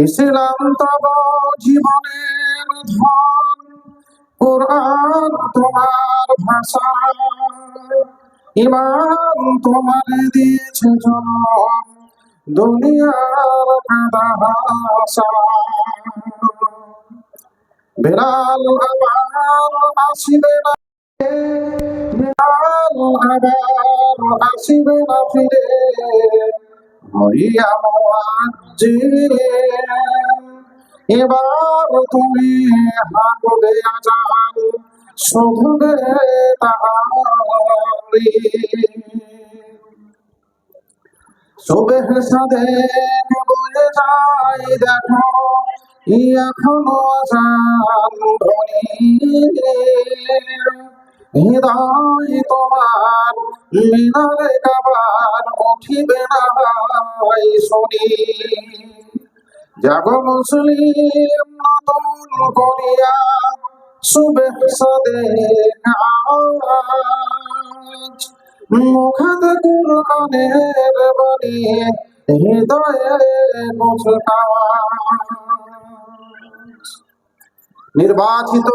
ইসলাম তব জীবনের ধন, কোরআন তোমার ভাষা। ইমান তোমার দিয়েছে জন্ম দুনিয়ার কাদাহাসা বেলাল আবার আসিবে না বেলাল আবার আসিবে না ফিরে। হইয়া যে এবার তুমি হাঁটবে আজান শুভবে তাহারি সুবেহ সাদেক বয়ে যায়, দেখো, এখনও আজান ধ্বনি হৃদয় তোমার মিনারে কাবার, উঠিবে না শুনি। জাগ মুসলিম নতুন করিয়া সুবেহ সাদেক আজ মুখের কুরআনের হৃদয়ে নির্বাচিত